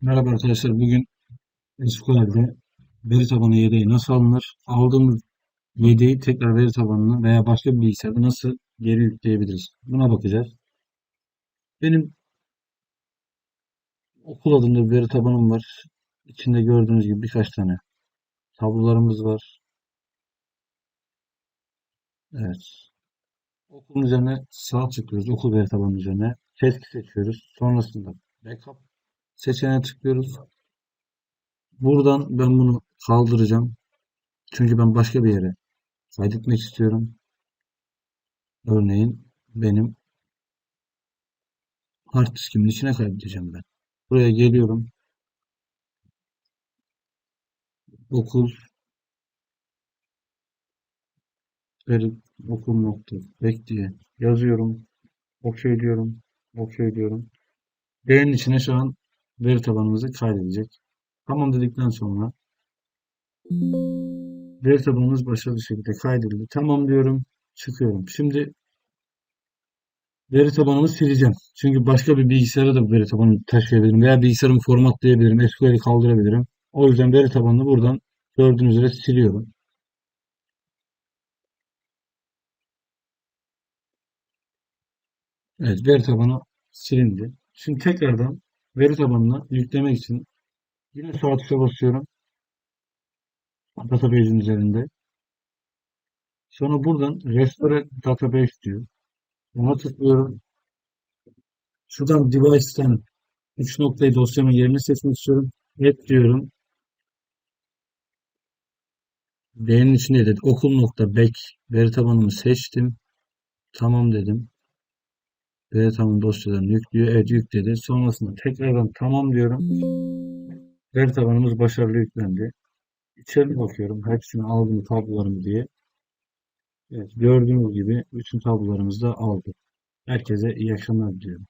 Merhaba arkadaşlar. Bugün SQL'de veri tabanı yedeği nasıl alınır? Aldığımız yedeği tekrar veri tabanına veya başka bir bilgisayarda nasıl geri yükleyebiliriz? Buna bakacağız. Benim okul adında bir veri tabanım var. İçinde gördüğünüz gibi birkaç tane tablolarımız var. Evet. Okulun üzerine sağ tıklıyoruz. Okul veri tabanının üzerine. Test seçiyoruz. Sonrasında backup seçeneğe tıklıyoruz. Buradan ben bunu kaldıracağım. Çünkü ben başka bir yere kaydetmek istiyorum. Örneğin benim hard diskimin içine kaydedeceğim ben. Buraya geliyorum. Okul veri okul nokta bek diye yazıyorum. OK diyorum. OK diyorum. D'nin içine şu an veri tabanımızı kaydedecek. Tamam dedikten sonra veri tabanımız başarılı şekilde kaydedildi. Tamam diyorum. Çıkıyorum. Şimdi veri tabanımı sileceğim. Çünkü başka bir bilgisayara da veri tabanını taşıyabilirim. Veya bilgisayarımı formatlayabilirim. SQL'i kaldırabilirim. O yüzden veri tabanını buradan gördüğünüz üzere siliyorum. Evet veri tabanı silindi. Şimdi tekrardan veri tabanına yüklemek için yine sağ tuşa basıyorum. Database'in üzerinde. Sonra buradan Restore Database diyor. Ona tıklıyorum. Şuradan Device'ten 3 noktayı dosyamın yerini seçmek istiyorum. Add diyorum. D'nin içinde dedi. Okul nokta back veri tabanımı seçtim. Tamam dedim. Veri tabanı dosyalarını yüklüyor. Evet yükledi. Sonrasında tekrardan tamam diyorum. Veri tabanımız başarılı yüklendi. İçeri bakıyorum. Hepsini aldım tablolarımı diye. Evet, gördüğünüz gibi bütün tablolarımızı da aldık. Herkese iyi akşamlar diliyorum.